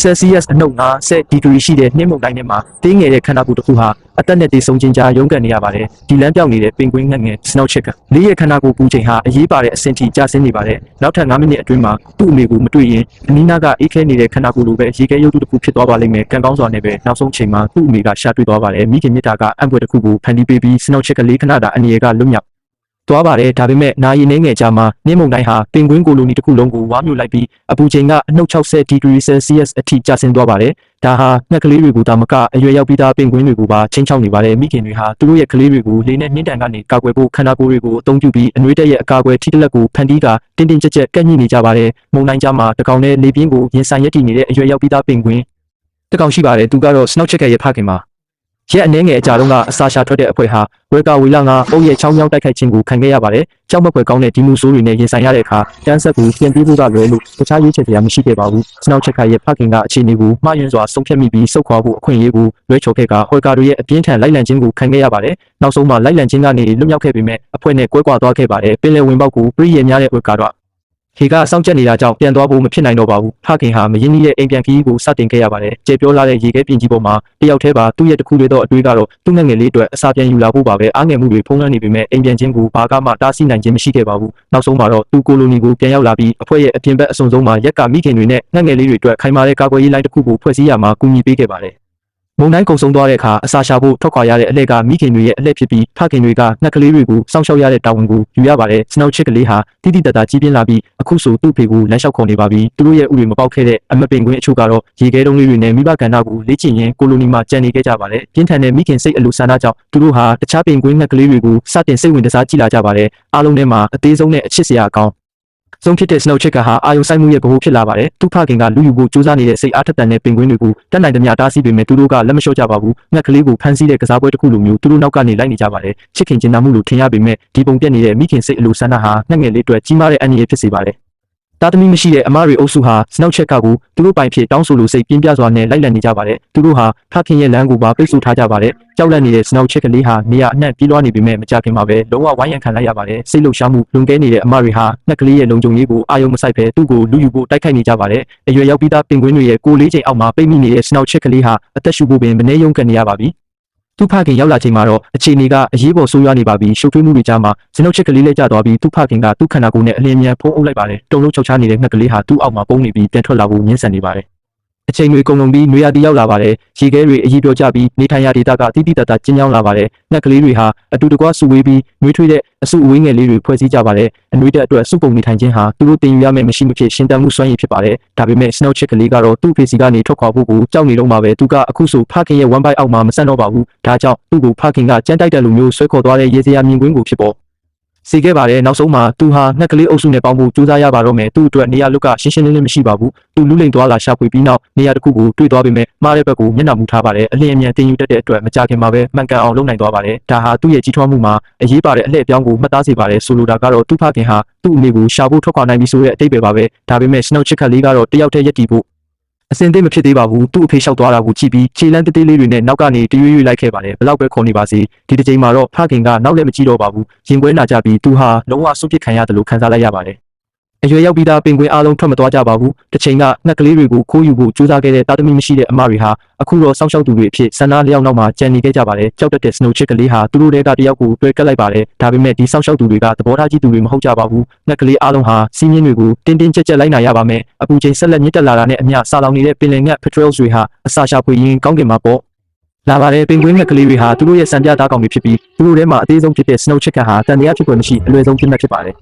Celsius အနှုတ်50ဒီဂရီရှိတဲ့နှင်းမုန်တိုင်းထဲမှာတင်းငယ်တဲ့ခန္ဓာကိုယ်တစ်ခုဟာအသက်နဲ့တည်ဆုံခြင်းကြားရုန်းကန်နေရပါတယ်ဒီလမ်းပြောင်းနေတဲ့ပင်ကွင်းငတ်ငယ် snow chick လေးရဲ့ခန္ဓာကိုယ်ပူချိန်ဟာအရေးပါတဲ့အဆင့်ထိကျဆင်းနေပါတယ်နောက်ထပ်9မိနစ်အတွင်းမှာသူ့အမေကိုမတွေ့ရင်အနီးနားကအေးခဲနေတဲ့ခန္ဓာကိုယ်လိုပဲရေခဲရုပ်တုတစ်ခုဖြစ်သွားပါလိမ့်မယ်ကံကောင်းစွာနဲ့ပဲနောက်ဆုံးချိန်မှာသူ့အမေကရှာတွေ့သွားပါတယ်မိခင်မြတ်တာကအံ့ဖွယ်တစ်ခုကိုဖန်တီးပေးပြီး snow chick လေးခဏတာအနေရကလွတ်မြောက် သွားပါတယ်ဒါပေမဲ့နာရီနှင်းငယ်ကြာမှာနှင်းမုန်တိုင်းဟာပင်ကွင်းကိုလိုနီတစ်ခုလုံးကိုဝါမျိုးလိုက်ပြီးအပူချိန်ကအနှုတ်60ဒီဂရီ Celsius အထိကျဆင်းသွားပါတယ်ဒါဟာငှက်ကလေးတွေကိုဒါမကအရွယ်ရောက်ပြီးသားပင်ကွင်းတွေကိုပါချင်းချောက်နေပါတယ်မိခင်တွေဟာသူတို့ရဲ့ကလေးတွေကိုလေနဲ့နှင်းတန်ကနေကာကွယ်ဖို့ခန္ဓာကိုယ်တွေကိုအသုံးပြုပြီးအနှွေးတက်ရဲ့အကာအကွယ်ထိတလက်ကိုဖန်တီးကတင်းတင်းကြပ်ကြပ်ကန့်ညှိနေကြပါတယ်မုန်တိုင်းကြားမှာတကောင်နဲ့လေပြင်းကိုရင်ဆိုင်ရည်တည်နေတဲ့အရွယ်ရောက်ပြီးသားပင်ကွင်းတကောင်ရှိပါတယ်သူကတော့ snow checker ရဲ့ဖခင်ပါ ရက်အနှဲငယ်အကြာတုန်းကအစာရှာထွက်တဲ့အဖွဲဟာဝေကာဝီလာကအုပ်ရဲ့ချောင်းချောင်းတိုက်ခိုက်ခြင်းကိုခံခဲ့ရပါတယ်။ကြောက်မက်ဖွယ်ကောင်းတဲ့ဒီမူဆိုးတွေနဲ့ရင်ဆိုင်ရတဲ့အခါတန်းဆက်ကိုပြင်ပြဖို့ကလွယ်လို့တခြားရွေးချယ်စရာမရှိခဲ့ပါဘူး။စနောက်ချက်ကရဲ့ဖခင်ကအခြေအနေကိုမှားယွင်းစွာဆုံးဖြတ်မိပြီးစုခွာဖို့အခွင့်အရေးကိုလွှဲချော်ခဲ့ကဟွေကာတို့ရဲ့အပြင်းထန်လိုက်လံခြင်းကိုခံခဲ့ရပါတယ်။နောက်ဆုံးမှာလိုက်လံခြင်းကနေလွတ်မြောက်ခဲ့ပေမဲ့အဖွဲ့နဲ့ကွဲကွာသွားခဲ့ပါတယ်။ပင်လယ်ဝင်ပေါက်ကိုပြည့်ရများတဲ့ဟွေကာတော့ ခေကစောင့်ကြက်နေတာကြောင့်ပြန်သွားဖို့မဖြစ်နိုင်တော့ပါဘူး။ဖခင်ဟာမရင်းနှီးတဲ့အိမ်ပြန်ခီးကိုစတင်ခဲ့ရပါတယ်။ကျေပြောလာတဲ့ရေခဲပြင်ကြီးပေါ်မှာတယောက်တည်းပါသူ့ရဲ့တစ်ခုလေးတော့အတွေးကတော့သူ့ငယ်ငယ်လေးအတွက်အစာပြန်ယူလာဖို့ပါပဲအားငယ်မှုတွေဖုံးလွှမ်းနေပေမဲ့အိမ်ပြန်ခြင်းကိုဘာကမှတားဆီးနိုင်ခြင်းမရှိခဲ့ပါဘူး။နောက်ဆုံးမှာတော့သူကိုလိုနီကိုပြန်ရောက်လာပြီးအဖွဲ့ရဲ့အပြင်ဘက်အစုံဆုံးမှာရက်ကမိခင်တွေနဲ့ငယ်ငယ်လေးတွေအတွက်ခိုင်မာတဲ့ကာကွယ်ရေးလိုင်းတစ်ခုကိုဖွဲ့စည်းရမှာကူညီပေးခဲ့ပါတယ်။ မုံတိုင်းကုံဆုံးသွားတဲ့အခါအစာရှာဖို့ထွက်ခွာရတဲ့အလှည့်ကမိခင်တွေရဲ့အလှည့်ဖြစ်ပြီးဖခင်တွေကငှက်ကလေးတွေကိုစောင့်ရှောက်ရတဲ့တာဝန်ကိုယူရပါတယ်။ Snow Chick ကလေးဟာတိတိတတ်တာကြီးပြင်းလာပြီးအခုဆိုသူ့ဖေကိုလမ်းလျှောက်ခေါ်နေပါပြီ။သူတို့ရဲ့ဥတွေမပေါက်ခဲ့တဲ့အမပင်ကွင်းအချို့ကတော့ရေခဲတုံးလေးတွေနဲ့မိဘကဏ္ဍကိုလေ့ကျင့်ရင်းကိုလိုနီမှာကြံနေခဲ့ကြပါတယ်။ပြင်းထန်တဲ့မိခင်စိတ်အလိုဆန္ဒကြောင့်သူတို့ဟာတခြားပင်ကွင်းငှက်ကလေးတွေကိုစတင်စိတ်ဝင်စားကြည့်လာကြပါတယ်။အားလုံးထဲမှာအသေးဆုံးနဲ့အချစ်စရာအကောင်း ဆုံးဖြစ်တဲ့ Snow Chick ကဟာအာယုံဆိုင်မှုရဲ့ဗဟိုဖြစ်လာပါတယ်။သူ့ဖခင်ကလူယူဖို့ကြိုးစားနေတဲ့စိတ်အားထက်သန်တဲ့ပင်ကွင်းတွေကိုတက်နိုင်သမျှတားဆီးပေမဲ့သူတို့ကလက်မလျှော့ကြပါဘူး။ငှက်ကလေးကိုဖမ်းဆီးတဲ့ကစားပွဲတစ်ခုလိုမျိုးသူတို့နောက်ကနေလိုက်နေကြပါတယ်။ချစ်ခင်ကျင်နာမှုလိုထင်ရပေမဲ့ဒီပုံပြက်နေတဲ့မိခင်စိတ်အလိုဆန္ဒဟာငှက်ငယ်လေးအတွက်ကြီးမားတဲ့အန္တရာယ်ဖြစ်စေပါတယ်။ တာသမီမရှိတဲ့အမတွေအုပ်စုဟာစနောက်ချက်ကကိုသူတို့ပိုင်ဖြစ်တောင်းဆိုလို့စိတ်ပြင်းပြစွာနဲ့လိုက်လံနေကြပါတယ်။သူတို့ဟာဖခင်ရဲ့လမ်းကိုပါပိတ်ဆို့ထားကြပါတယ်။ကြောက်လန့်နေတဲ့စနောက်ချက်ကလေးဟာနေရအနှံ့ပြေးလွှားနေပေမဲ့မကြခင်မှာပဲလုံးဝဝိုင်းရံခံလိုက်ရပါတယ်။စိတ်လှုပ်ရှားမှုလွန်ကဲနေတဲ့အမတွေဟာငှက်ကလေးရဲ့လုံခြုံရေးကိုအာရုံမစိုက်ဘဲသူ့ကိုလူယူဖို့တိုက်ခိုက်နေကြပါတယ်။အရွယ်ရောက်ပြီးသားပင်ကွင်းတွေရဲ့ကိုလေးချိန်အောက်မှာပိတ်မိနေတဲ့စနောက်ချက်ကလေးဟာအသက်ရှူဖို့ပင်မနေရုံကန်နေရပါပြီ။ သူ့ဖခင်ရောက်လာချိန်မှာတော့အခြေအနေကအရေးပေါ်ဆိုးရွားနေပါပြီရှုပ်ထွေးမှုတွေကြားမှာဇနုတ်ချက်ကလေးလဲကျသွားပြီးသူ့ဖခင်ကသူ့ခန္ဓာကိုယ်နဲ့အလင်းမြန်ဖုံးအုပ်လိုက်ပါတယ်တုံလုံးချောက်ချနေတဲ့ငှက်ကလေးဟာသူ့အောက်မှာပုံနေပြီးပြန်ထွက်လာဖို့ညှင်းဆန်နေပါတယ် အချိန်တွေကုန်လုံးပြီးနွေရာသီရောက်လာပါတယ်ရေခဲတွေအကြီးပြောကြပြီးနေထိုင်ရာဒေသကတိတိတတ်တာကျဉ်းချောင်းလာပါတယ်ငှက်ကလေးတွေဟာအတူတကွဆူဝေးပြီးနွေးထွေးတဲ့အစုအဝေးငယ်လေးတွေဖွဲ့စည်းကြပါတယ်အနွေးတဲ့အတွက်စုပုံနေထိုင်ခြင်းဟာသူတို့တင်ယူရမယ့်မရှိမဖြစ်ရှင်သန်မှုစွမ်းရည်ဖြစ်ပါတယ်ဒါပေမဲ့ snow chick ကလေးကတော့သူ့ဖေစီကနေထွက်ခွာဖို့ကိုကြောက်နေတော့မှပဲသူကအခုဆိုဖခင်ရဲ့ one bite အောက်မှာမဆန့်တော့ပါဘူးဒါကြောင့်သူ့ကိုဖခင်ကကြမ်းတိုက်တဲ့လူမျိုးဆွဲခေါ်သွားတဲ့ရေစရာမြင်ကွင်းကိုဖြစ်ပေါ် စီခဲ့ပါတယ်နောက်ဆုံးမှာသူဟာငှက်ကလေးအုပ်စုနဲ့ပေါင်းဖို့ကြိုးစားရပါတော့မယ်သူ့အတွက်နေရာလွတ်ကရှင်းရှင်းလင်းလင်းမရှိပါဘူးသူလူလိမ်သွားလာရှာဖွေပြီးနောက်နေရာတစ်ခုကိုတွေ့သွားပေမဲ့မှားတဲ့ဘက်ကိုမျက်နှာမူထားပါတယ်အလင်းအမြန်တင်ယူတတ်တဲ့အတွက်မကြခင်မှာပဲမှန်ကန်အောင်လုပ်နိုင်သွားပါတယ်ဒါဟာသူ့ရဲ့ကြီးထွားမှုမှာအရေးပါတဲ့အလှည့်အပြောင်းကိုမှတ်သားစေပါတယ်ဆိုလိုတာကတော့သူ့ဖခင်ဟာသူ့အမေကိုရှာဖို့ထွက်ခွာနိုင်ပြီဆိုတဲ့အတိတ်ပဲပါပဲဒါပေမဲ့ Snow Chick လေးကတော့တယောက်တည်းရက်တည်ဖို့ အစင်သိမဖြစ်သေးပါဘူးသူ့အဖေလျှောက်သွားတာကိုကြည့်ပြီးခြေလမ်းတသေးလေးတွေနဲ့နောက်ကနေတရွေ့ရွေ့လိုက်ခဲ့ပါတယ်ဘလောက်ပဲခေါ်နေပါစေဒီတစ်ချိန်မှာတော့ဖခင်ကနောက်လည်းမကြည့်တော့ပါဘူးရင်ခွဲနာကြပြီးသူဟာလုံးဝစွန့်ပစ်ခံရတယ်လို့ခံစားလိုက်ရပါတယ် အရွယ်ရောက်ပြီးသားပင်ကွင်းအားလုံးထွက်မသွားကြပါဘူးတစ်ချိန်ကငှက်ကလေးတွေကိုခိုးယူဖို့ကြိုးစားခဲ့တဲ့တာသမီမရှိတဲ့အမတွေဟာအခုတော့စောင့်ရှောက်သူတွေအဖြစ်ဆန္ဒလျောက်နောက်မှာကြံနေခဲ့ကြပါတယ်ကြောက်တတ်တဲ့ snow chick ကလေးဟာသူတို့တွေကတယောက်ကိုတွေ့ကပ်လိုက်ပါတယ်ဒါပေမဲ့ဒီစောင့်ရှောက်သူတွေကသဘောထားကြီးသူတွေမဟုတ်ကြပါဘူးငှက်ကလေးအားလုံးဟာစီးမြင့်တွေကိုတင်းတင်းကြပ်ကြပ်လိုက်နာရပါမယ်အပူချိန်ဆက်လက်မြင့်တက်လာတာနဲ့အမျှစာလောင်နေတဲ့ပင်လယ်ငှက် patrols တွေဟာအစာရှာဖွေရင်းကောင်းကင်မှာပေါ့လာပါတယ်ပင်ကွင်းငှက်ကလေးတွေဟာသူတို့ရဲ့စံပြသားကောင်တွေဖြစ်ပြီးသူတို့ထဲမှာအသေးဆုံးဖြစ်တဲ့ snow chicken ဟာတန်တရားဖြစ်ွယ်မရှိအလွယ်ဆုံးဖြစ်မှတ်ဖြစ်ပါတယ်